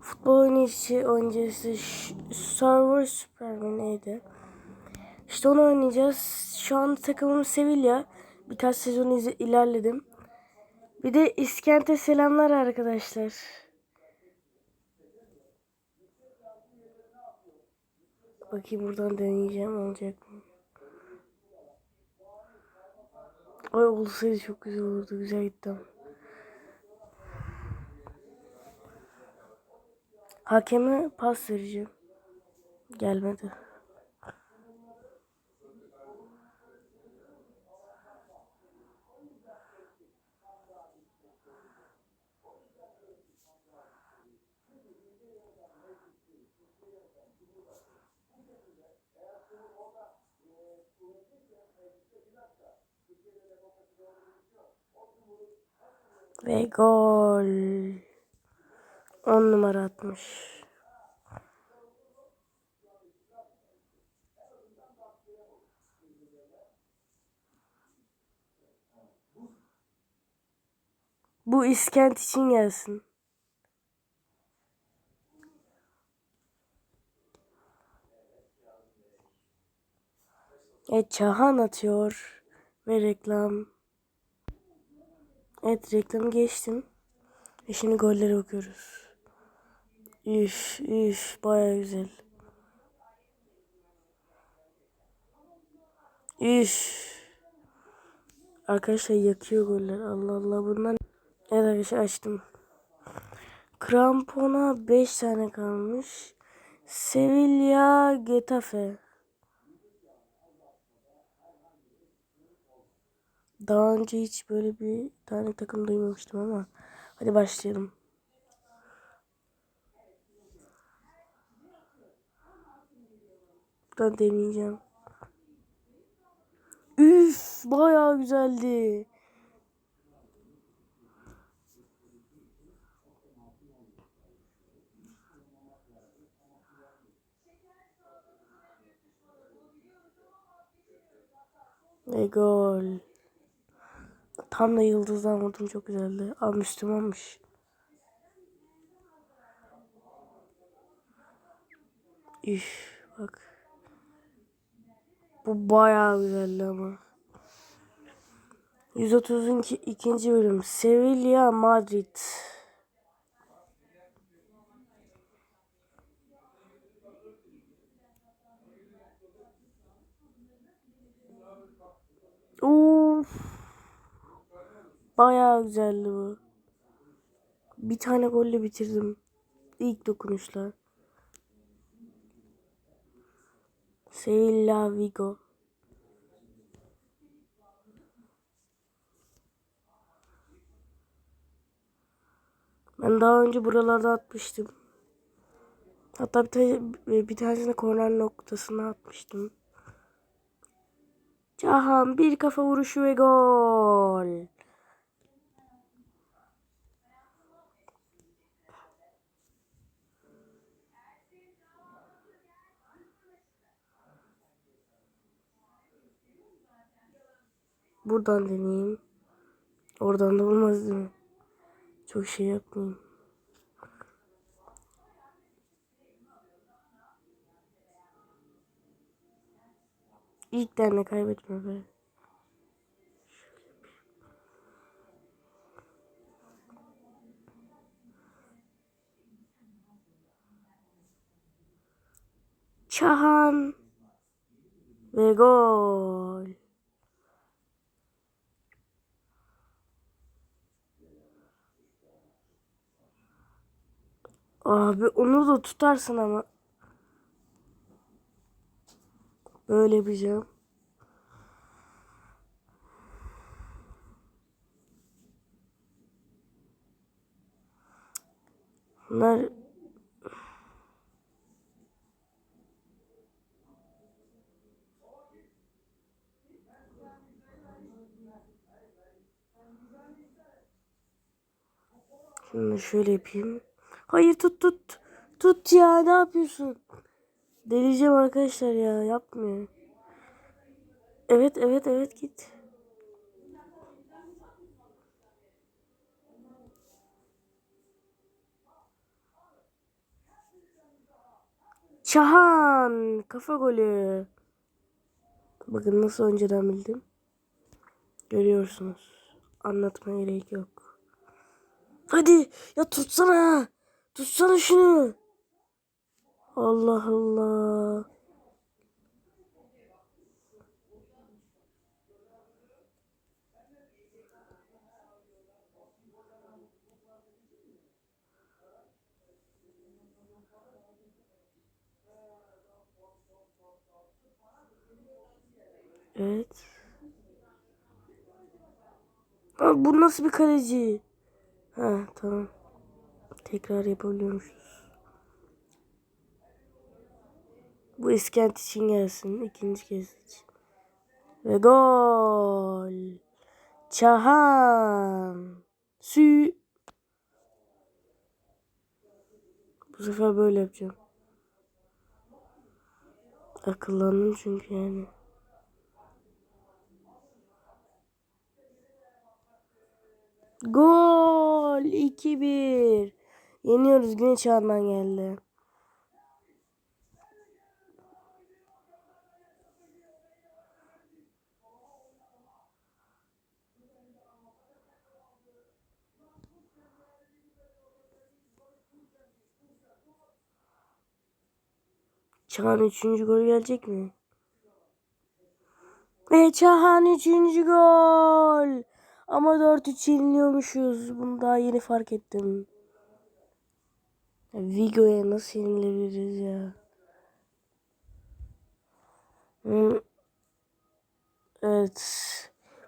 Futbol oynayıcısı oyuncusu Ş- Server Superman neydi? İşte onu oynayacağız. Şu an takımım Sevilla. Birkaç sezon ilerledim. Bir de İskent'e selamlar arkadaşlar. Bakayım buradan deneyeceğim olacak mı? Ay olsaydı çok güzel olurdu. Güzel gittim. Hakeme pas vereceğim. Gelmedi. Ve gol. 10 numara atmış. Bu İskent için gelsin. Evet Çahan atıyor. Ve reklam. Evet reklamı geçtim. Ve şimdi gollere bakıyoruz. Üf üf baya güzel. Üf. Arkadaşlar yakıyor goller. Allah Allah bundan. Evet arkadaşlar açtım. Krampona 5 tane kalmış. Sevilla Getafe. Daha önce hiç böyle bir tane takım duymamıştım ama. Hadi başlayalım. Buradan deneyeceğim. Üf bayağı güzeldi. Ve gol. Tam da yıldızdan vurdum çok güzeldi. Aa Müslümanmış. Üf bak. Bu bayağı güzeldi ama. 132. ikinci bölüm. Sevilla Madrid. Uf. Bayağı güzeldi bu. Bir tane golle bitirdim. İlk dokunuşla. Sevilla Vigo. Ben daha önce buralarda atmıştım. Hatta bir, tane, bir tanesini korner noktasına atmıştım. Cahan bir kafa vuruşu ve gol. Buradan deneyeyim. Oradan da olmaz değil mi? Çok şey yapmayayım. İlk tane kaybetme be. Çahan ve gol. Abi onu da tutarsın ama. Böyle yapacağım. Bunlar Şimdi şöyle yapayım. Hayır tut tut. Tut ya ne yapıyorsun? Deleyeceğim arkadaşlar ya yapmıyor. Evet evet evet git. Çahan kafa golü. Bakın nasıl önceden bildim. Görüyorsunuz. Anlatmaya gerek yok. Hadi ya tutsana. Tutsana şunu. Allah Allah. Evet. Aa, bu nasıl bir kaleci? Ha tamam. Tekrar yapabiliyormuşuz. Bu İskent için gelsin. ikinci kez için. Ve gol. Çahan. Sü. Bu sefer böyle yapacağım. Akıllandım çünkü yani. Gol 2-1. Yeniyoruz Güneş Çağı'ndan geldi. Çağan 3. gol gelecek mi? Ve Çağan 3. gol. Ama 4-3 yeniliyormuşuz. Bunu daha yeni fark ettim. Ya Vigo'ya nasıl yenilebiliriz ya? Hmm. Evet.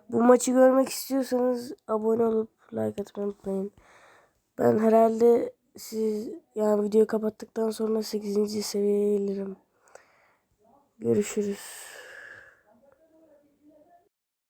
Bu maçı görmek istiyorsanız abone olup like atmayı unutmayın. Ben herhalde siz yani videoyu kapattıktan sonra 8. seviyeye gelirim. Görüşürüz.